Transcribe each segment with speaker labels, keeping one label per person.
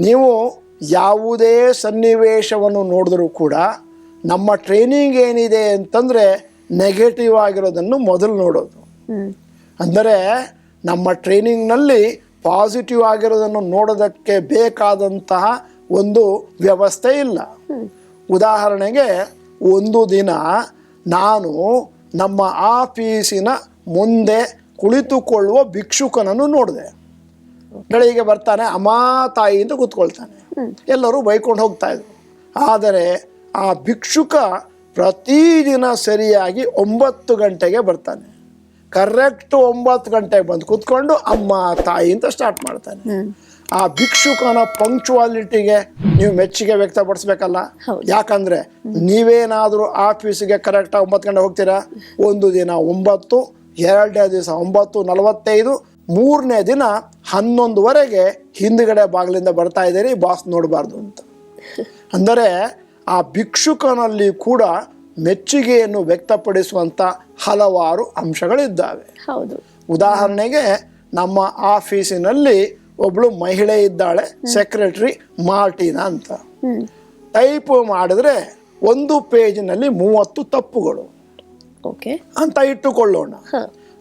Speaker 1: ನೀವು ಯಾವುದೇ ಸನ್ನಿವೇಶವನ್ನು ನೋಡಿದ್ರೂ ಕೂಡ ನಮ್ಮ ಟ್ರೈನಿಂಗ್ ಏನಿದೆ ಅಂತಂದರೆ ನೆಗೆಟಿವ್ ಆಗಿರೋದನ್ನು ಮೊದಲು ನೋಡೋದು. ಅಂದರೆ ನಮ್ಮ ಟ್ರೈನಿಂಗ್ನಲ್ಲಿ ಪಾಸಿಟಿವ್ ಆಗಿರೋದನ್ನು ನೋಡೋದಕ್ಕೆ ಬೇಕಾದಂತಹ ಒಂದು ವ್ಯವಸ್ಥೆ ಇಲ್ಲ. ಉದಾಹರಣೆಗೆ ಒಂದು ದಿನ ನಾನು ನಮ್ಮ ಆಫೀಸಿನ ಮುಂದೆ ಕುಳಿತುಕೊಳ್ಳುವ ಭಿಕ್ಷುಕನನ್ನು ನೋಡಿದೆ. ಬೆಳಿಗ್ಗೆ ಬರ್ತಾನೆ ಅಮ್ಮ ತಾಯಿ ಅಂತ ಕೂತ್ಕೊಳ್ತಾನೆ. ಎಲ್ಲರೂ ಬೈಕೊಂಡು ಹೋಗ್ತಾ ಇದ್ರು. ಆದರೆ ಆ ಭಿಕ್ಷುಕ ಪ್ರತಿದಿನ ಸರಿಯಾಗಿ ಒಂಬತ್ತು ಗಂಟೆಗೆ ಬರ್ತಾನೆ. ಕರೆಕ್ಟ್ ಒಂಬತ್ತು ಗಂಟೆಗೆ ಬಂದು ಕೂತ್ಕೊಂಡು ಅಮ್ಮ ತಾಯಿ ಅಂತ ಸ್ಟಾರ್ಟ್ ಮಾಡ್ತಾನೆ. ಆ ಭಿಕ್ಷುಕನ ಪಂಕ್ಚುವಾಲಿಟಿಗೆ ನೀವು ಮೆಚ್ಚುಗೆ ವ್ಯಕ್ತಪಡಿಸ್ಬೇಕಲ್ಲ. ಯಾಕಂದ್ರೆ ನೀವೇನಾದರೂ ಆಫೀಸಿಗೆ ಕರೆಕ್ಟಾಗಿ ಒಂಬತ್ತು ಗಂಟೆ ಹೋಗ್ತೀರಾ? ಒಂದು ದಿನ ಒಂಬತ್ತು ಎರಡನೇ ದಿವಸ ಒಂಬತ್ತು ನಲವತ್ತೈದು ಮೂರನೇ ದಿನ ಹನ್ನೊಂದುವರೆಗೆ ಹಿಂದ್ಗಡೆ ಬಾಗಿಲಿಂದ ಬರ್ತಾ ಇದ್ದೀರಿ ಬಾಸ್ ನೋಡಬಾರ್ದು ಅಂತ. ಅಂದರೆ ಆ ಭಿಕ್ಷುಕನಲ್ಲಿ ಕೂಡ ಮೆಚ್ಚುಗೆಯನ್ನು ವ್ಯಕ್ತಪಡಿಸುವಂಥ ಹಲವಾರು ಅಂಶಗಳಿದ್ದಾವೆ.
Speaker 2: ಹೌದು.
Speaker 1: ಉದಾಹರಣೆಗೆ ನಮ್ಮ ಆಫೀಸಿನಲ್ಲಿ ಒಬ್ಳು ಮಹಿಳೆ ಇದ್ದಾಳೆ ಸೆಕ್ರೆಟರಿ ಮಾರ್ಟಿನಾ ಅಂತ. ಟೈಪ್ ಮಾಡಿದ್ರೆ ಒಂದು ಪೇಜಿನಲ್ಲಿ ಮೂವತ್ತು ತಪ್ಪುಗಳು.
Speaker 2: ಓಕೆ.
Speaker 1: ಅಂತ ಇಟ್ಟುಕೊಳ್ಳೋಣ.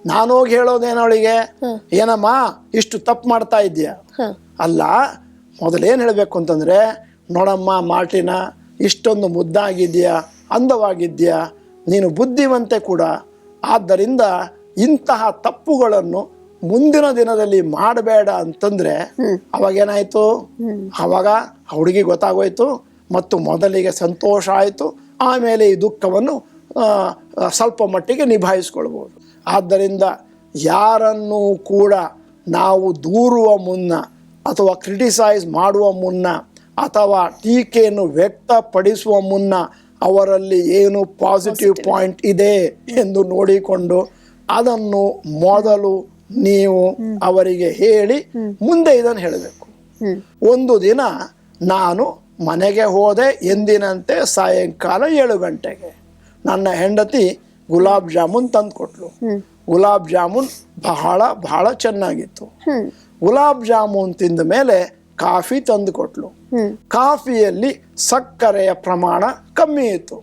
Speaker 1: ನಾನು ಹೋಗಿ ಹೇಳೋದೇನು ಅವಳಿಗೆ? ಏನಮ್ಮ ಇಷ್ಟು ತಪ್ಪು ಮಾಡ್ತಾ ಇದೆಯಾ
Speaker 2: ಹ
Speaker 1: ಅಲ್ಲ ಮೊದಲೇನು ಹೇಳಬೇಕು ಅಂತಂದರೆ ನೋಡಮ್ಮ ಮಾರ್ಟಿನ ಇಷ್ಟೊಂದು ಮುದ್ದಾಗಿದ್ಯಾ ಅಂದವಾಗಿದ್ಯಾ ನೀನು ಬುದ್ಧಿವಂತೆ ಕೂಡ. ಆದ್ದರಿಂದ ಇಂತಹ ತಪ್ಪುಗಳನ್ನು ಮುಂದಿನ ದಿನದಲ್ಲಿ ಮಾಡಬೇಡ ಅಂತಂದರೆ ಅವಾಗೇನಾಯಿತು? ಆವಾಗ ಅವಾಗ ಹುಡುಗಿ ಗೊತ್ತಾಗೋಯ್ತು ಮತ್ತು ಮೊದಲಿಗೆ ಸಂತೋಷ ಆಯಿತು ಆಮೇಲೆ ಈ ದುಃಖವನ್ನು ಸ್ವಲ್ಪ ಮಟ್ಟಿಗೆ ನಿಭಾಯಿಸ್ಕೊಳ್ಬೋದು. ಆದ್ದರಿಂದ ಯಾರನ್ನೂ ಕೂಡ ನಾವು ದೂರುವ ಮುನ್ನ ಅಥವಾ ಕ್ರಿಟಿಸೈಸ್ ಮಾಡುವ ಮುನ್ನ ಅಥವಾ ಟೀಕೆಯನ್ನು ವ್ಯಕ್ತಪಡಿಸುವ ಮುನ್ನ ಅವರಲ್ಲಿ ಏನು ಪಾಸಿಟಿವ್ ಪಾಯಿಂಟ್ ಇದೆ ಎಂದು ನೋಡಿಕೊಂಡು ಅದನ್ನು ಮೊದಲು ನೀವು ಅವರಿಗೆ ಹೇಳಿ ಮುಂದೆ ಇದನ್ನು ಹೇಳಬೇಕು. ಒಂದು ದಿನ ನಾನು ಮನೆಗೆ ಹೋದೆ ಎಂದಿನಂತೆ ಸಾಯಂಕಾಲ ಏಳು ಗಂಟೆಗೆ. ನನ್ನ ಹೆಂಡತಿ ಗುಲಾಬ್ ಜಾಮೂನ್ ತಂದು
Speaker 2: ಕೊಟ್ಲು.
Speaker 1: ಗುಲಾಬ್ ಜಾಮೂನ್ ಬಹಳ ಬಹಳ ಚೆನ್ನಾಗಿತ್ತು. ಗುಲಾಬ್ ಜಾಮೂನ್ ತಿಂದ ಮೇಲೆ ಕಾಫಿ ತಂದು ಕೊಟ್ಲು. ಕಾಫಿಯಲ್ಲಿ ಸಕ್ಕರೆಯ ಪ್ರಮಾಣ ಕಮ್ಮಿ ಇತ್ತು.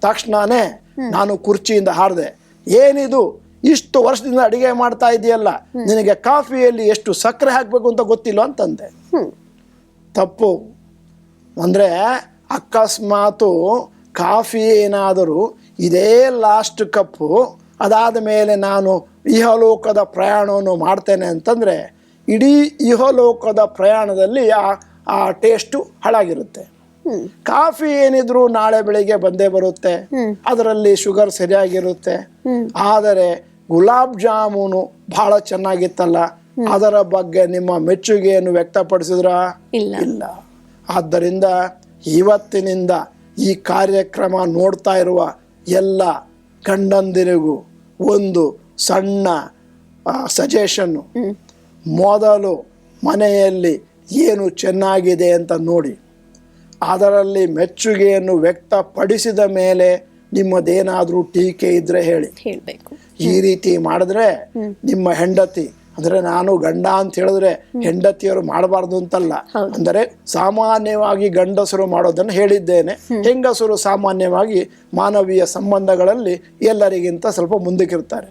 Speaker 1: ತಕ್ಷಣನೇ ನಾನು ಕುರ್ಚಿಯಿಂದ ಹಾರದೆ ಏನಿದು? ಇಷ್ಟು ವರ್ಷದಿಂದ ಅಡಿಗೆ ಮಾಡ್ತಾ ಇದೆಯಲ್ಲ ನಿನಗೆ ಕಾಫಿಯಲ್ಲಿ ಎಷ್ಟು ಸಕ್ಕರೆ ಹಾಕಬೇಕು ಅಂತ ಗೊತ್ತಿಲ್ಲ ಅಂತಂದೆ. ತಪ್ಪು. ಅಂದ್ರೆ ಅಕಸ್ಮಾತು ಕಾಫಿ ಏನಾದರೂ ಇದೇ ಲಾಸ್ಟ್ ಕಪ್ಪು ಅದಾದ ಮೇಲೆ ನಾನು ಇಹಲೋಕದ ಪ್ರಯಾಣವನ್ನು ಮಾಡ್ತೇನೆ ಅಂತಂದರೆ ಇಡೀ ಇಹಲೋಕದ ಪ್ರಯಾಣದಲ್ಲಿ ಆ ಆ ಟೇಸ್ಟು ಹಾಳಾಗಿರುತ್ತೆ. ಕಾಫಿ ಏನಿದ್ರು ನಾಳೆ ಬೆಳಿಗ್ಗೆ ಬಂದೇ ಬರುತ್ತೆ. ಅದರಲ್ಲಿ ಶುಗರ್ ಸರಿಯಾಗಿರುತ್ತೆ. ಆದರೆ ಗುಲಾಬ್ ಜಾಮೂನು ಬಹಳ ಚೆನ್ನಾಗಿತ್ತಲ್ಲ? ಅದರ ಬಗ್ಗೆ ನಿಮ್ಮ ಮೆಚ್ಚುಗೆಯನ್ನು ವ್ಯಕ್ತಪಡಿಸಿದ್ರ?
Speaker 2: ಇಲ್ಲ.
Speaker 1: ಇಲ್ಲ. ಆದ್ದರಿಂದ ಇವತ್ತಿನಿಂದ ಈ ಕಾರ್ಯಕ್ರಮ ನೋಡ್ತಾ ಇರುವ ಎಲ್ಲ ಗಂಡಂದಿರಿಗೂ ಒಂದು ಸಣ್ಣ ಸಜೆಷನ್ನು ಮೊದಲು ಮನೆಯಲ್ಲಿ ಏನು ಚೆನ್ನಾಗಿದೆ ಅಂತ ನೋಡಿ. ಅದರಲ್ಲಿ ಮೆಚ್ಚುಗೆಯನ್ನು ವ್ಯಕ್ತಪಡಿಸಿದ ಮೇಲೆ ನಿಮ್ಮದೇನಾದರೂ ಟೀಕೆ ಇದ್ರೆ ಹೇಳಿ.
Speaker 2: ಹೇಳ್ಬೇಕು.
Speaker 1: ಈ ರೀತಿ ಮಾಡಿದ್ರೆ ನಿಮ್ಮ ಹೆಂಡತಿ ಅಂದ್ರೆ ನಾನು ಗಂಡ ಅಂತ ಹೇಳಿದ್ರೆ ಹೆಂಡತಿಯರು ಮಾಡಬಾರ್ದು ಅಂತಲ್ಲ. ಅಂದರೆ ಸಾಮಾನ್ಯವಾಗಿ ಗಂಡಸರು ಮಾಡೋದನ್ನು ಹೇಳಿದ್ದೇನೆ. ಹೆಂಗಸರು ಸಾಮಾನ್ಯವಾಗಿ ಮಾನವೀಯ ಸಂಬಂಧಗಳಲ್ಲಿ ಎಲ್ಲರಿಗಿಂತ ಸ್ವಲ್ಪ ಮುಂದಕ್ಕಿರ್ತಾರೆ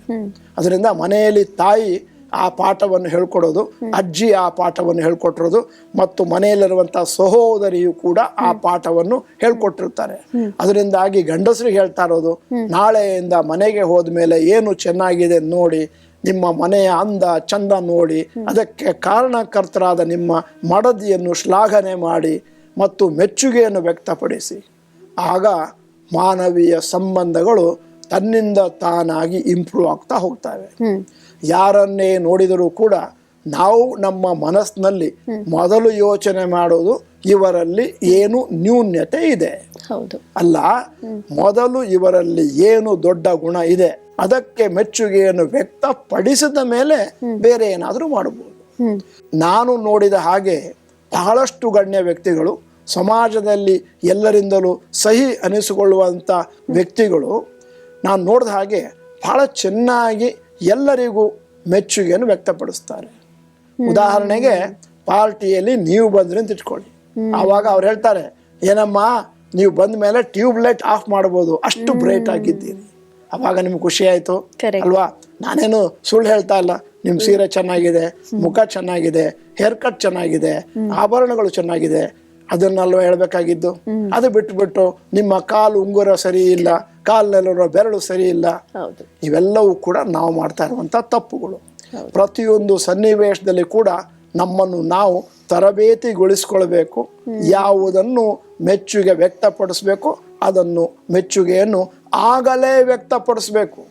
Speaker 1: ಅದರಿಂದ ಮನೆಯಲ್ಲಿ ತಾಯಿ ಆ ಪಾಠವನ್ನು ಹೇಳ್ಕೊಡೋದು ಅಜ್ಜಿ ಆ ಪಾಠವನ್ನು ಹೇಳ್ಕೊಟ್ಟಿರೋದು ಮತ್ತು ಮನೆಯಲ್ಲಿರುವಂತಹ ಸಹೋದರಿಯು ಕೂಡ ಆ ಪಾಠವನ್ನು ಹೇಳ್ಕೊಟ್ಟಿರ್ತಾರೆ. ಅದರಿಂದಾಗಿ ಗಂಡಸರಿಗೆ ಹೇಳ್ತಾ ಇರೋದು ನಾಳೆಯಿಂದ ಮನೆಗೆ ಹೋದ ಮೇಲೆ ಏನು ಚೆನ್ನಾಗಿದೆ ನೋಡಿ ನಿಮ್ಮ ಮನೆಯ ಅಂದ ಚಂದ ನೋಡಿ ಅದಕ್ಕೆ ಕಾರಣಕರ್ತರಾದ ನಿಮ್ಮ ಮಡದಿಯನ್ನು ಶ್ಲಾಘನೆ ಮಾಡಿ ಮತ್ತು ಮೆಚ್ಚುಗೆಯನ್ನು ವ್ಯಕ್ತಪಡಿಸಿ. ಆಗ ಮಾನವೀಯ ಸಂಬಂಧಗಳು ತನ್ನಿಂದ ತಾನಾಗಿ ಇಂಪ್ರೂವ್ ಆಗ್ತಾ ಹೋಗ್ತವೆ. ಯಾರನ್ನೇ ನೋಡಿದರೂ ಕೂಡ ನಾವು ನಮ್ಮ ಮನಸ್ಸಿನಲ್ಲಿ ಮೊದಲು ಯೋಚನೆ ಮಾಡೋದು ಇವರಲ್ಲಿ ಏನು ನ್ಯೂನ್ಯತೆ ಇದೆ.
Speaker 2: ಹೌದು.
Speaker 1: ಅಲ್ಲ ಮೊದಲು ಇವರಲ್ಲಿ ಏನು ದೊಡ್ಡ ಗುಣ ಇದೆ ಅದಕ್ಕೆ ಮೆಚ್ಚುಗೆಯನ್ನು ವ್ಯಕ್ತಪಡಿಸಿದ ಮೇಲೆ ಬೇರೆ ಏನಾದರೂ ಮಾಡಬಹುದು. ನಾನು ನೋಡಿದ ಹಾಗೆ ಬಹಳಷ್ಟು ಗಣ್ಯ ವ್ಯಕ್ತಿಗಳು ಸಮಾಜದಲ್ಲಿ ಎಲ್ಲರಿಂದಲೂ ಸಹಿ ಅನಿಸಿಕೊಳ್ಳುವಂಥ ವ್ಯಕ್ತಿಗಳು ನಾನು ನೋಡಿದ ಹಾಗೆ ಬಹಳ ಚೆನ್ನಾಗಿ ಎಲ್ಲರಿಗೂ ಮೆಚ್ಚುಗೆಯನ್ನು ವ್ಯಕ್ತಪಡಿಸ್ತಾರೆ. ಉದಾಹರಣೆಗೆ ಪಾರ್ಟಿಯಲ್ಲಿ ನೀವು ಬಂದ್ರಿ ಅಂತ ಇಟ್ಕೊಳ್ಳಿ. ಆವಾಗ ಅವ್ರು ಹೇಳ್ತಾರೆ ಏನಮ್ಮ ನೀವು ಬಂದ ಮೇಲೆ ಟ್ಯೂಬ್ ಲೈಟ್ ಆಫ್ ಮಾಡ್ಬೋದು ಅಷ್ಟು ಬ್ರೈಟ್ ಆಗಿದ್ದೀರಿ. ಅವಾಗ ನಿಮ್ಗೆ ಖುಷಿ ಆಯ್ತು. ಅಲ್ವಾ? ನಾನೇನು ಸುಳ್ಳು ಹೇಳ್ತಾ ಇಲ್ಲ. ನಿಮ್ ಸೀರೆ ಚೆನ್ನಾಗಿದೆ ಮುಖ ಚೆನ್ನಾಗಿದೆ ಹೇರ್ ಕಟ್ ಚೆನ್ನಾಗಿದೆ ಆಭರಣಗಳು ಚೆನ್ನಾಗಿದೆ ಅದನ್ನಲ್ವ ಹೇಳ್ಬೇಕಾಗಿದ್ದು. ಅದು ಬಿಟ್ಬಿಟ್ಟು ನಿಮ್ಮ ಕಾಲು ಉಂಗುರ ಸರಿ ಇಲ್ಲ ಕಾಲಿನಲ್ಲಿರೋ ಬೆರಳು ಸರಿ ಇಲ್ಲ. ಇವೆಲ್ಲವೂ ಕೂಡ ನಾವು ಮಾಡ್ತಾ ಇರುವಂತ ತಪ್ಪುಗಳು. ಪ್ರತಿಯೊಂದು ಸನ್ನಿವೇಶದಲ್ಲಿ ಕೂಡ ನಮ್ಮನ್ನು ನಾವು ತರಬೇತಿಗೊಳಿಸ್ಕೊಳ್ಬೇಕು. ಯಾವುದನ್ನು ಮೆಚ್ಚುಗೆ ವ್ಯಕ್ತಪಡಿಸ್ಬೇಕು ಅದನ್ನು ಮೆಚ್ಚುಗೆಯನ್ನು ಆಗಲೇ ವ್ಯಕ್ತಪಡಿಸ್ಬೇಕು.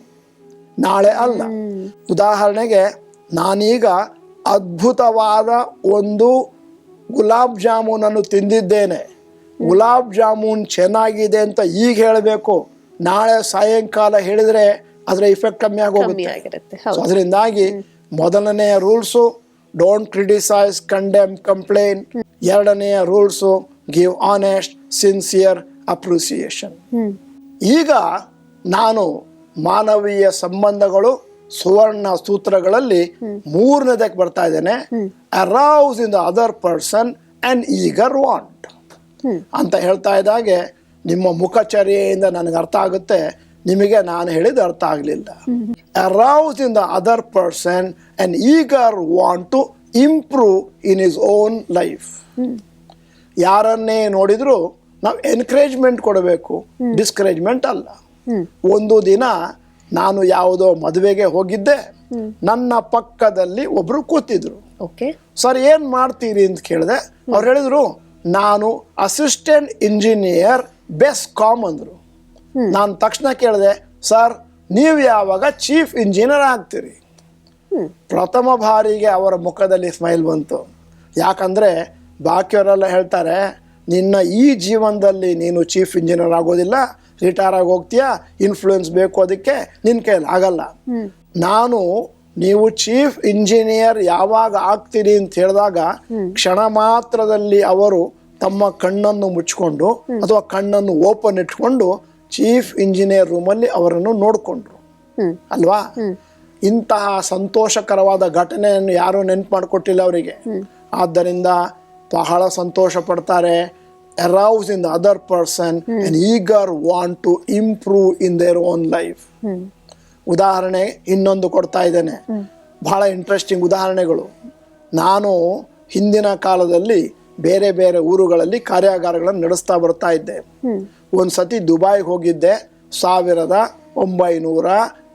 Speaker 1: ನಾಳೆ ಅಲ್ಲ. ಉದಾಹರಣೆಗೆ ನಾನೀಗ ಅದ್ಭುತವಾದ ಒಂದು ಗುಲಾಬ್ ಜಾಮೂನನ್ನು ತಿಂದಿದ್ದೇನೆ. ಗುಲಾಬ್ ಜಾಮೂನ್ ಚೆನ್ನಾಗಿದೆ ಅಂತ ಈಗ ಹೇಳಬೇಕು. ನಾಳೆ ಸಾಯಂಕಾಲ ಹೇಳಿದ್ರೆ ಅದರ ಇಫೆಕ್ಟ್ ಕಮ್ಮಿ ಆಗೋಗುತ್ತೆ ಸೊ ಅದರಿಂದಾಗಿ ಮೊದಲನೆಯ rules don't criticize condemn complain ಎರಡನೆಯ rules give honest sincere appreciation ಈಗ ನಾನು ಮಾನವೀಯ ಸಂಬಂಧಗಳು ಸುವರ್ಣ ಸೂತ್ರಗಳಲ್ಲಿ ಮೂರನೇದಕ್ಕೆ ಬರ್ತಾ ಇದ್ದೇನೆ. Arouse in the other person and eager want ಅಂತ ಹೇಳ್ತಾ ಇದ್ದಾಗೆ ನಿಮ್ಮ ಮುಖಚರ್ಯೆಯಿಂದ ನನಗೆ ಅರ್ಥ ಆಗುತ್ತೆ. ನಿಮಗೆ ನಾನು ಹೇಳಿದ ಅರ್ಥ ಆಗಲಿಲ್ಲ. Arouse in the other person and eager want to improve in his own life ಯಾರನ್ನೇ ನೋಡಿದ್ರು ನಾವು ಎನ್ಕರೇಜ್ಮೆಂಟ್ ಕೊಡಬೇಕು. ಡಿಸ್ಕರೇಜ್ಮೆಂಟ್ ಅಲ್ಲ. ಒಂದು ದಿನ ನಾನು ಯಾವುದೋ ಮದುವೆಗೆ ಹೋಗಿದ್ದೆ. ನನ್ನ ಪಕ್ಕದಲ್ಲಿ ಒಬ್ರು ಕೂತಿದ್ರು.
Speaker 2: ಓಕೆ
Speaker 1: ಸರ್ ಏನ್ ಮಾಡ್ತೀರಿ? ಅಂತ ಕೇಳಿದೆ. ಅವ್ರು ಹೇಳಿದ್ರು ನಾನು ಅಸಿಸ್ಟೆಂಟ್ ಇಂಜಿನಿಯರ್ ಬೆಸ್ಟ್ ಕಾಮ್ ಅಂದ್ರು. ನಾನು ತಕ್ಷಣ ಕೇಳಿದೆ ಸರ್ ನೀವು ಯಾವಾಗ ಚೀಫ್ ಇಂಜಿನಿಯರ್ ಆಗ್ತೀರಿ? ಪ್ರಥಮ ಬಾರಿಗೆ ಅವರ ಮುಖದಲ್ಲಿ ಸ್ಮೈಲ್ ಬಂತು. ಯಾಕಂದ್ರೆ ಬಾಕಿಯವರೆಲ್ಲ ಹೇಳ್ತಾರೆ ನಿನ್ನ ಈ ಜೀವನದಲ್ಲಿ ನೀನು ಚೀಫ್ ಇಂಜಿನಿಯರ್ ಆಗೋದಿಲ್ಲ ರಿಟೈರ್ ಆಗಿ ಹೋಗ್ತೀಯಾ ಇನ್ಫ್ಲೂಯೆನ್ಸ್ ಬೇಕು ಅದಕ್ಕೆ ನಿನ್ನ ಕೈಯಲ್ಲಿ ಆಗಲ್ಲ. ನಾನು ನೀವು ಚೀಫ್ ಇಂಜಿನಿಯರ್ ಯಾವಾಗ ಆಗ್ತೀರಿ? ಅಂತ ಹೇಳಿದಾಗ ಕ್ಷಣ ಮಾತ್ರದಲ್ಲಿ ಅವರು ತಮ್ಮ ಕಣ್ಣನ್ನು ಮುಚ್ಕೊಂಡು ಅಥವಾ ಕಣ್ಣನ್ನು ಓಪನ್ ಇಟ್ಕೊಂಡು ಚೀಫ್ ಇಂಜಿನಿಯರ್ ರೂಮಲ್ಲಿ ಅವರನ್ನು ನೋಡಿಕೊಂಡ್ರು. ಅಲ್ವಾ? ಇಂತಹ ಸಂತೋಷಕರವಾದ ಘಟನೆಯನ್ನು ಯಾರೂ ನೆನ್ಪು ಮಾಡಿಕೊಟ್ಟಿಲ್ಲ ಅವರಿಗೆ. ಆದ್ದರಿಂದ ಬಹಳ ಸಂತೋಷ ಪಡ್ತಾರೆ. Arouse in the other person and eager want to improve in their own life ಉದಾಹರಣೆ ಇನ್ನೊಂದು ಕೊಡ್ತಾ ಇದ್ದೇನೆ. ಬಹಳ ಇಂಟ್ರೆಸ್ಟಿಂಗ್ ಉದಾಹರಣೆಗಳು. ನಾನು ಹಿಂದಿನ ಕಾಲದಲ್ಲಿ ಬೇರೆ ಬೇರೆ ಊರುಗಳಲ್ಲಿ ಕಾರ್ಯಾಗಾರಗಳನ್ನು ನಡೆಸ್ತಾ ಬರ್ತಾ ಇದ್ದೆ. ಒಂದು ಸತಿ ದುಬೈಗೆ ಹೋಗಿದ್ದೆ ಸಾವಿರದ ಒಂಬೈನೂರ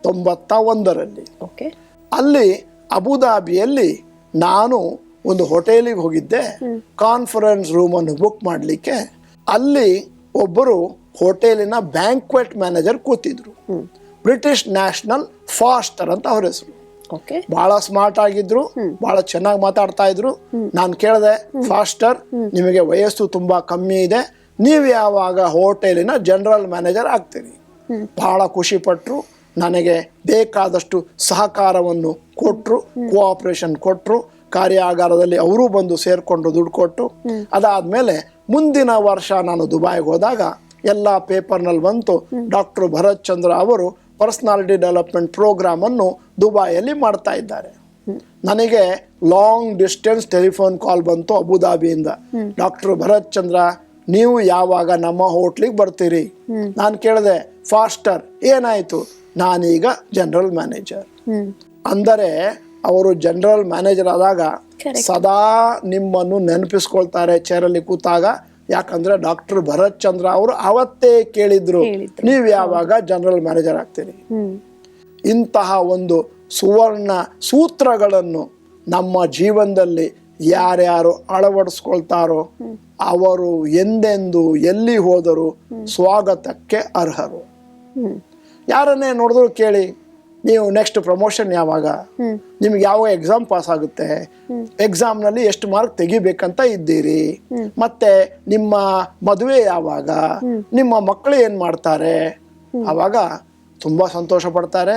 Speaker 1: ತೊಂಬತ್ತ ಒಂದರಲ್ಲಿ.
Speaker 2: ಓಕೆ.
Speaker 1: ಅಲ್ಲಿ ಅಬುದಾಬಿಯಲ್ಲಿ ನಾನು ಒಂದು ಹೋಟೆಲಿಗೆ ಹೋಗಿದ್ದೆ. ಕಾನ್ಫರೆನ್ಸ್ ರೂಮನ್ನು ಬುಕ್ ಮಾಡಲಿಕ್ಕೆ. ಅಲ್ಲಿ ಒಬ್ಬರು ಹೋಟೆಲಿನ ಬ್ಯಾಂಕ್ವೆಟ್ ಮ್ಯಾನೇಜರ್ ಕೂತಿದ್ರು. ಬ್ರಿಟಿಷ್ ನ್ಯಾಷನಲ್ ಫಾಸ್ಟರ್ ಅಂತ ಅವ್ರ ಹೆಸರು.
Speaker 2: ಓಕೆ.
Speaker 1: ಬಹಳ ಸ್ಮಾರ್ಟ್ ಆಗಿದ್ರು ಬಹಳ ಚೆನ್ನಾಗಿ ಮಾತಾಡ್ತಾ ಇದ್ರು. ನಾನು ಕೇಳಿದೆ ಫಾಸ್ಟರ್ ನಿಮಗೆ ವಯಸ್ಸು ತುಂಬಾ ಕಮ್ಮಿ ಇದೆ. ನೀವು ಯಾವಾಗ ಹೋಟೆಲಿನ ಜನರಲ್ ಮ್ಯಾನೇಜರ್ ಆಗ್ತೀರಿ? ಬಹಳ ಖುಷಿ ಪಟ್ರು ನನಗೆ ಬೇಕಾದಷ್ಟು ಸಹಕಾರವನ್ನು ಕೊಟ್ಟರು ಕೋಆಪರೇಷನ್ ಕೊಟ್ಟರು ಕಾರ್ಯಾಗಾರದಲ್ಲಿ ಅವರು ಬಂದು ಸೇರಿಕೊಂಡು ದುಡ್ಡು ಕೊಟ್ಟು. ಅದಾದ್ಮೇಲೆ ಮುಂದಿನ ವರ್ಷ ನಾನು ದುಬೈಗೆ ಹೋದಾಗ ಎಲ್ಲ ಪೇಪರ್ನಲ್ಲಿ ಬಂತು ಡಾಕ್ಟರ್ ಭರತ್ ಚಂದ್ರ ಅವರು ಪರ್ಸ್ನಾಲಿಟಿ ಡೆವಲಪ್ಮೆಂಟ್ ಪ್ರೋಗ್ರಾಮ್ ಅನ್ನು ದುಬೈಯಲ್ಲಿ ಮಾಡ್ತಾ ಇದ್ದಾರೆ. ನನಗೆ ಲಾಂಗ್ ಡಿಸ್ಟೆನ್ಸ್ ಟೆಲಿಫೋನ್ ಕಾಲ್ ಬಂತು ಅಬುದಾಬಿಯಿಂದ ಡಾಕ್ಟರ್ ಭರತ್ ಚಂದ್ರ ನೀವು ಯಾವಾಗ ನಮ್ಮ ಹೋಟ್ಲಿಗೆ ಬರ್ತೀರಿ? ನಾನು ಕೇಳಿದೆ ಫಾಸ್ಟರ್ ಏನಾಯ್ತು? ನಾನೀಗ ಜನರಲ್ ಮ್ಯಾನೇಜರ್ ಅಂದರೆ ಅವರು ಜನರಲ್ ಮ್ಯಾನೇಜರ್ ಆದಾಗ ಸದಾ ನಿಮ್ಮನ್ನು ನೆನಪಿಸ್ಕೊಳ್ತಾರೆ ಚೇರಲ್ಲಿ ಕೂತಾಗ. ಯಾಕಂದ್ರೆ ಡಾಕ್ಟರ್ ಭರತ್ ಚಂದ್ರ ಅವರು ಅವತ್ತೇ ಕೇಳಿದ್ರು. ನೀವು ಯಾವಾಗ ಜನರಲ್ ಮ್ಯಾನೇಜರ್ ಆಗ್ತೀರಿ? ಇಂತಹ ಒಂದು ಸುವರ್ಣ ಸೂತ್ರಗಳನ್ನು ನಮ್ಮ ಜೀವನದಲ್ಲಿ ಯಾರ್ಯಾರು ಅಳವಡಿಸ್ಕೊಳ್ತಾರೋ ಅವರು ಎಂದೆಂದು ಎಲ್ಲಿ ಹೋದರೂ ಸ್ವಾಗತಕ್ಕೆ ಅರ್ಹರು. ಯಾರನ್ನೇ ನೋಡಿದ್ರು ಕೇಳಿ ನೀವು ನೆಕ್ಸ್ಟ್ ಪ್ರಮೋಷನ್ ಯಾವಾಗ. ನಿಮ್ಗೆ ಯಾವ ಎಕ್ಸಾಮ್ ಪಾಸ್ ಆಗುತ್ತೆ? ಎಕ್ಸಾಮ್ನಲ್ಲಿ ಎಷ್ಟು ಮಾರ್ಕ್ ತೆಗಿಬೇಕಂತ ಇದ್ದೀರಿ. ಮತ್ತೆ ನಿಮ್ಮ ಮದುವೆ ಯಾವಾಗ? ನಿಮ್ಮ ಮಕ್ಕಳು ಏನು ಮಾಡ್ತಾರೆ? ಆವಾಗ ತುಂಬ ಸಂತೋಷ ಪಡ್ತಾರೆ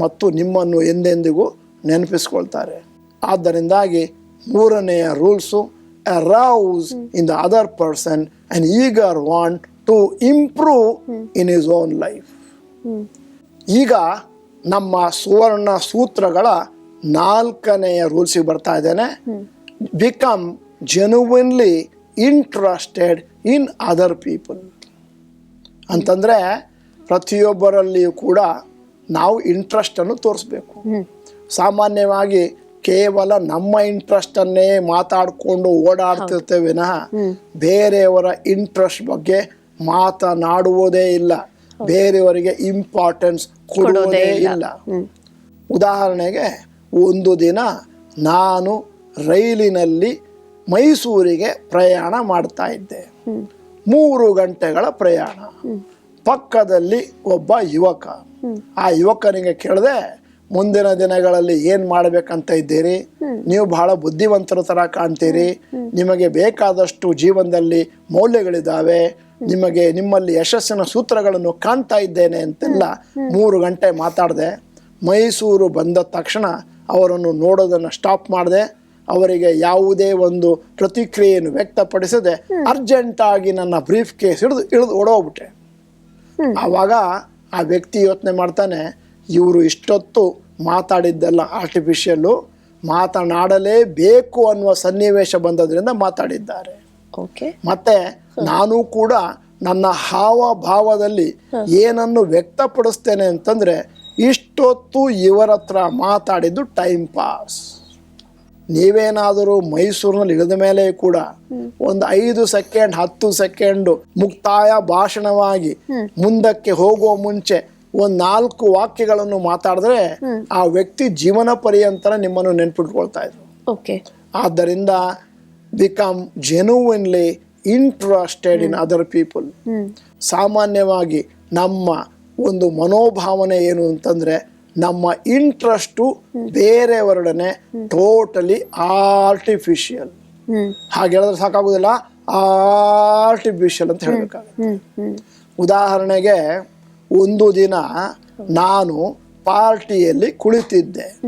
Speaker 1: ಮತ್ತು ನಿಮ್ಮನ್ನು ಎಂದೆಂದಿಗೂ ನೆನಪಿಸ್ಕೊಳ್ತಾರೆ. ಆದ್ದರಿಂದಾಗಿ ಮೂರನೆಯ rules arouse in the other person and eager want to improve in his own life ಈಗ ನಮ್ಮ ಸುವರ್ಣ ಸೂತ್ರಗಳ ನಾಲ್ಕನೆಯ ರೂಲ್ಸಿಗೆ ಬರ್ತಾ ಇದ್ದೇನೆ. Become genuinely interested in other people ಅಂತಂದರೆ ಪ್ರತಿಯೊಬ್ಬರಲ್ಲಿಯೂ ಕೂಡ ನಾವು ಇಂಟ್ರೆಸ್ಟನ್ನು ತೋರಿಸ್ಬೇಕು. ಸಾಮಾನ್ಯವಾಗಿ ಕೇವಲ ನಮ್ಮ ಇಂಟ್ರೆಸ್ಟನ್ನೇ ಮಾತಾಡಿಕೊಂಡು ಓಡಾಡ್ತಿರ್ತೇವೆ ವಿನಃ ಬೇರೆಯವರ ಇಂಟ್ರೆಸ್ಟ್ ಬಗ್ಗೆ ಮಾತನಾಡುವುದೇ ಇಲ್ಲ. ಬೇರೆಯವರಿಗೆ ಇಂಪಾರ್ಟೆನ್ಸ್ ಕೊಡುವುದೇ ಇಲ್ಲ. ಉದಾಹರಣೆಗೆ ಒಂದು ದಿನ ನಾನು ರೈಲಿನಲ್ಲಿ ಮೈಸೂರಿಗೆ ಪ್ರಯಾಣ ಮಾಡ್ತಾ ಇದ್ದೆ. ಮೂರು ಗಂಟೆಗಳ ಪ್ರಯಾಣ. ಪಕ್ಕದಲ್ಲಿ ಒಬ್ಬ ಯುವಕ. ಆ ಯುವಕನಿಗೆ ಕೇಳಿದೆ ಮುಂದಿನ ದಿನಗಳಲ್ಲಿ ಏನು ಮಾಡಬೇಕಂತ ಇದ್ದೀರಿ? ನೀವು ಬಹಳ ಬುದ್ಧಿವಂತರ ತರ ಕಾಣ್ತೀರಿ. ನಿಮಗೆ ಬೇಕಾದಷ್ಟು ಜೀವನದಲ್ಲಿ ಮೌಲ್ಯಗಳಿದ್ದಾವೆ. ನಿಮಗೆ ನಿಮ್ಮಲ್ಲಿ ಯಶಸ್ಸಿನ ಸೂತ್ರಗಳನ್ನು ಕಾಣ್ತಾ ಇದ್ದೇನೆ ಅಂತೆಲ್ಲ ಮೂರು ಗಂಟೆ ಮಾತಾಡಿದೆ. ಮೈಸೂರು ಬಂದ ತಕ್ಷಣ ಅವರನ್ನು ನೋಡೋದನ್ನು ಸ್ಟಾಪ್ ಮಾಡಿದೆ. ಅವರಿಗೆ ಯಾವುದೇ ಒಂದು ಪ್ರತಿಕ್ರಿಯೆಯನ್ನು ವ್ಯಕ್ತಪಡಿಸದೆ ಅರ್ಜೆಂಟಾಗಿ ನನ್ನ ಬ್ರೀಫ್ ಕೇಸ್ ಹಿಡಿದು ಇಳಿದು ಓಡೋಗ್ಬಿಟ್ಟೆ. ಆವಾಗ ಆ ವ್ಯಕ್ತಿ ಯೋಚನೆ ಮಾಡ್ತಾನೆ ಇವರು ಇಷ್ಟೊತ್ತು ಮಾತಾಡಿದ್ದೆಲ್ಲ ಆರ್ಟಿಫಿಷಿಯಲ್ಲು ಮಾತನಾಡಲೇಬೇಕು ಅನ್ನುವ ಸನ್ನಿವೇಶ ಬಂದದ್ರಿಂದ ಮಾತಾಡಿದ್ದಾರೆ.
Speaker 2: ಓಕೆ
Speaker 1: ಮತ್ತೆ ನಾನು ಕೂಡ ನನ್ನ ಹಾವ ಭಾವದಲ್ಲಿ ಏನನ್ನು ವ್ಯಕ್ತಪಡಿಸ್ತೇನೆ ಅಂತಂದ್ರೆ ಇಷ್ಟೊತ್ತು ಇವರ ಹತ್ರ ಮಾತಾಡಿದ್ದು ಟೈಮ್ ಪಾಸ್ ನೀವೇನಾದರೂ ಮೈಸೂರಿನಲ್ಲಿ ಇಳಿದ ಮೇಲೆ ಕೂಡ ಒಂದು ಐದು ಸೆಕೆಂಡ್ ಹತ್ತು ಸೆಕೆಂಡ್ ಮುಕ್ತಾಯ ಭಾಷಣವಾಗಿ ಮುಂದಕ್ಕೆ ಹೋಗುವ ಮುಂಚೆ ಒಂದ್ ನಾಲ್ಕು ವಾಕ್ಯಗಳನ್ನು ಮಾತಾಡಿದ್ರೆ ಆ ವ್ಯಕ್ತಿ ಜೀವನ ಪರ್ಯಂತರ ನಿಮ್ಮನ್ನು ನೆನ್ಪಿಟ್ಕೊಳ್ತಾ ಇದ್ರು.
Speaker 2: ಓಕೆ.
Speaker 1: ಆದ್ದರಿಂದ become genuinely interested in other people ಸಾಮಾನ್ಯವಾಗಿ ನಮ್ಮ ಒಂದು ಮನೋಭಾವನೆ ಏನು ಅಂತಂದ್ರೆ ನಮ್ಮ ಇಂಟ್ರೆಸ್ಟು ಬೇರೆಯವರೊಡನೆ ಟೋಟಲಿ ಆರ್ಟಿಫಿಷಿಯಲ್ ಹಾಗೆ ಹೇಳಿದ್ರೆ ಸಾಕಾಗುದಿಲ್ಲ ಆರ್ಟಿಫಿಷಿಯಲ್ ಅಂತ ಹೇಳ್ಬೇಕಾಗುತ್ತೆ. ಉದಾಹರಣೆಗೆ ಒಂದು ದಿನ ನಾನು ಪಾರ್ಟಿಯಲ್ಲಿ ಕುಳಿತಿದ್ದೆ.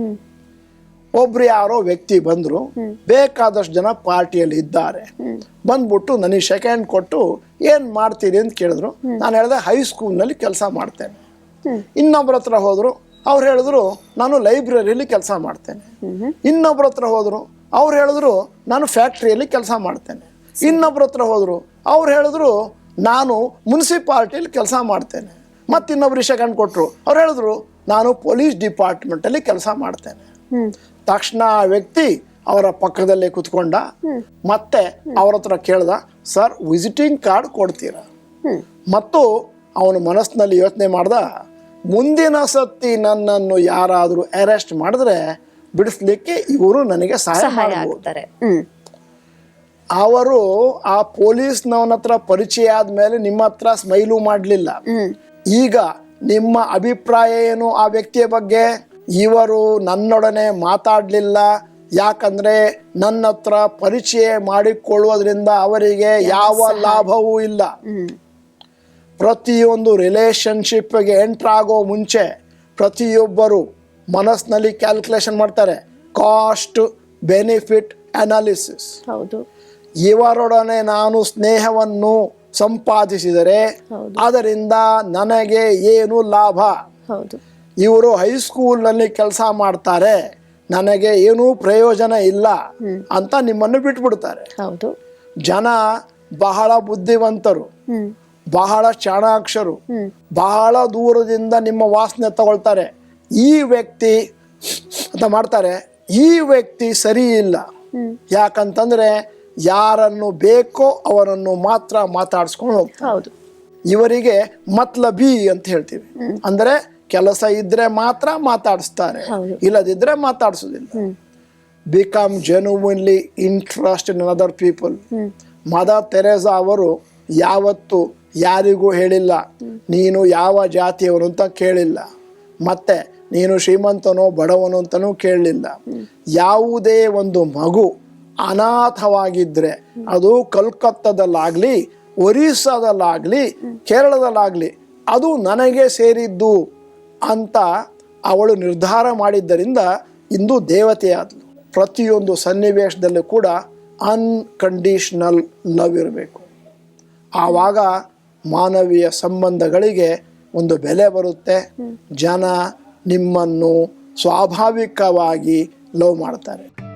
Speaker 1: ಒಬ್ರು ಯಾರೋ ವ್ಯಕ್ತಿ ಬಂದರು. ಬೇಕಾದಷ್ಟು ಜನ ಪಾರ್ಟಿಯಲ್ಲಿ ಇದ್ದಾರೆ. ಬಂದ್ಬಿಟ್ಟು ನನಗೆ ಸೆಕೆಂಡ್ ಕೊಟ್ಟು ಏನು ಮಾಡ್ತೀರಿ? ಅಂತ ಕೇಳಿದ್ರು. ನಾನು ಹೇಳಿದೆ ಹೈಸ್ಕೂಲ್ನಲ್ಲಿ ಕೆಲಸ ಮಾಡ್ತೇನೆ. ಇನ್ನೊಬ್ರ ಹತ್ರ ಹೋದ್ರು. ಅವ್ರು ಹೇಳಿದ್ರು ನಾನು ಲೈಬ್ರರಿಯಲ್ಲಿ ಕೆಲಸ ಮಾಡ್ತೇನೆ. ಇನ್ನೊಬ್ರ ಹತ್ರ ಹೋದ್ರು. ಅವ್ರು ಹೇಳಿದ್ರು ನಾನು ಫ್ಯಾಕ್ಟ್ರಿಯಲ್ಲಿ ಕೆಲಸ ಮಾಡ್ತೇನೆ. ಇನ್ನೊಬ್ರ ಹತ್ರ ಹೋದ್ರು. ಅವ್ರು ಹೇಳಿದ್ರು ನಾನು ಮುನ್ಸಿಪಾಲ್ಟಿಯಲ್ಲಿ ಕೆಲಸ ಮಾಡ್ತೇನೆ. ಮತ್ತೆ ಇನ್ನೊಬ್ರು ಸೆಕೆಂಡ್ ಕೊಟ್ಟರು ಅವ್ರು ಹೇಳಿದ್ರು ನಾನು ಪೊಲೀಸ್ ಡಿಪಾರ್ಟ್ಮೆಂಟಲ್ಲಿ ಕೆಲಸ ಮಾಡ್ತೇನೆ. ತಕ್ಷಣ ಆ ವ್ಯಕ್ತಿ ಅವರ ಪಕ್ಕದಲ್ಲೇ ಕುತ್ಕೊಂಡ. ಮತ್ತೆ ಅವ್ರ ಹತ್ರ ಕೇಳ್ದ ಸರ್ ವಿಸಿಟಿಂಗ್ ಕಾರ್ಡ್ ಕೊಡ್ತೀರಾ? ಮತ್ತು ಅವನು ಮನಸ್ಸಿನಲ್ಲಿ ಯೋಚನೆ ಮಾಡ್ದ ಮುಂದಿನ ಸತಿ ನನ್ನನ್ನು ಯಾರಾದರೂ ಅರೆಸ್ಟ್ ಮಾಡಿದ್ರೆ ಬಿಡಿಸ್ಲಿಕ್ಕೆ ಇವರು ನನಗೆ ಸಹಾಯ
Speaker 2: ಮಾಡ್ತಾರೆ
Speaker 1: ಅವರು ಆ ಪೊಲೀಸ್ನವನ ಹತ್ರ ಪರಿಚಯ ಆದ್ಮೇಲೆ ನಿಮ್ಮ ಹತ್ರ ಸ್ಮೈಲು ಮಾಡಲಿಲ್ಲ. ಈಗ ನಿಮ್ಮ ಅಭಿಪ್ರಾಯ ಏನು ಆ ವ್ಯಕ್ತಿಯ ಬಗ್ಗೆ? ಇವರು ನನ್ನೊಡನೆ ಮಾತಾಡಲಿಲ್ಲ. ಯಾಕಂದ್ರೆ ನನ್ನ ಹತ್ರ ಪರಿಚಯ ಮಾಡಿಕೊಳ್ಳುವುದರಿಂದ ಅವರಿಗೆ ಯಾವ ಲಾಭವೂ ಇಲ್ಲ. ಪ್ರತಿಯೊಂದು ರಿಲೇಷನ್ಶಿಪ್ಗೆ ಎಂಟ್ರ್ ಆಗೋ ಮುಂಚೆ ಪ್ರತಿಯೊಬ್ಬರು ಮನಸ್ಸಿನಲ್ಲಿ ಕ್ಯಾಲ್ಕುಲೇಷನ್ ಮಾಡ್ತಾರೆ. ಕಾಸ್ಟ್ ಬೆನಿಫಿಟ್ ಅನಾಲಿಸಿಸ್
Speaker 2: ಹೌದು.
Speaker 1: ಇವರೊಡನೆ ನಾನು ಸ್ನೇಹವನ್ನು ಸಂಪಾದಿಸಿದರೆ. ಅದರಿಂದ ನನಗೆ ಏನು ಲಾಭ?
Speaker 2: ಹೌದು.
Speaker 1: ಇವರು ಹೈಸ್ಕೂಲ್ನಲ್ಲಿ ಕೆಲಸ ಮಾಡ್ತಾರೆ ನನಗೆ ಏನೂ ಪ್ರಯೋಜನ ಇಲ್ಲ ಅಂತ ನಿಮ್ಮನ್ನು ಬಿಟ್ಬಿಡ್ತಾರೆ.
Speaker 2: ಹೌದು.
Speaker 1: ಜನ ಬಹಳ ಬುದ್ಧಿವಂತರು ಬಹಳ ಚಾಣಾಕ್ಷರು ಬಹಳ ದೂರದಿಂದ ನಿಮ್ಮ ವಾಸನೆ ತಗೊಳ್ತಾರೆ. ಈ ವ್ಯಕ್ತಿ ಅಂತ ಮಾಡ್ತಾರೆ ಈ ವ್ಯಕ್ತಿ ಸರಿ ಇಲ್ಲ. ಯಾಕಂತಂದ್ರೆ ಯಾರನ್ನು ಬೇಕೋ ಅವರನ್ನು ಮಾತ್ರ ಮಾತಾಡಿಸ್ಕೊಂಡು ಹೋಗ್ತಾರೆ
Speaker 2: ಹೌದು.
Speaker 1: ಇವರಿಗೆ ಮತ್ಲಬಿ ಅಂತ ಹೇಳ್ತೀವಿ. ಅಂದ್ರೆ ಕೆಲಸ ಇದ್ರೆ ಮಾತ್ರ ಮಾತಾಡಿಸ್ತಾರೆ. ಇಲ್ಲದಿದ್ರೆ ಮಾತಾಡಿಸೋದಿಲ್ಲ. Become genuinely interest in other people Mother Teresa ಅವರು ಯಾವತ್ತು ಯಾರಿಗೂ ಹೇಳಿಲ್ಲ ನೀನು ಯಾವ ಜಾತಿಯವನು ಅಂತ ಕೇಳಿಲ್ಲ. ಮತ್ತೆ ನೀನು ಶ್ರೀಮಂತನೋ ಬಡವನು ಅಂತನೂ ಕೇಳಲಿಲ್ಲ. ಯಾವುದೇ ಒಂದು ಮಗು ಅನಾಥವಾಗಿದ್ರೆ, ಅದು ಕಲ್ಕತ್ತಾದಲ್ಲಾಗ್ಲಿ, ಒರಿಸ್ಸಾದಲ್ಲಾಗ್ಲಿ, ಕೇರಳದಲ್ಲಾಗ್ಲಿ, ಅದು ನನಗೆ ಸೇರಿದ್ದು ಅಂತ ಅವಳು ನಿರ್ಧಾರ ಮಾಡಿದ್ದರಿಂದ ಇಂದು ದೇವತೆಯಾದಳು ಪ್ರತಿಯೊಂದು ಸನ್ನಿವೇಶದಲ್ಲೂ ಕೂಡ ಅನ್ಕಂಡೀಷನಲ್ ಲವ್ ಇರಬೇಕು. ಆವಾಗ ಮಾನವೀಯ ಸಂಬಂಧಗಳಿಗೆ ಒಂದು ಬೆಲೆ ಬರುತ್ತೆ. ಜನ ನಿಮ್ಮನ್ನು ಸ್ವಾಭಾವಿಕವಾಗಿ ಲವ್ ಮಾಡ್ತಾರೆ.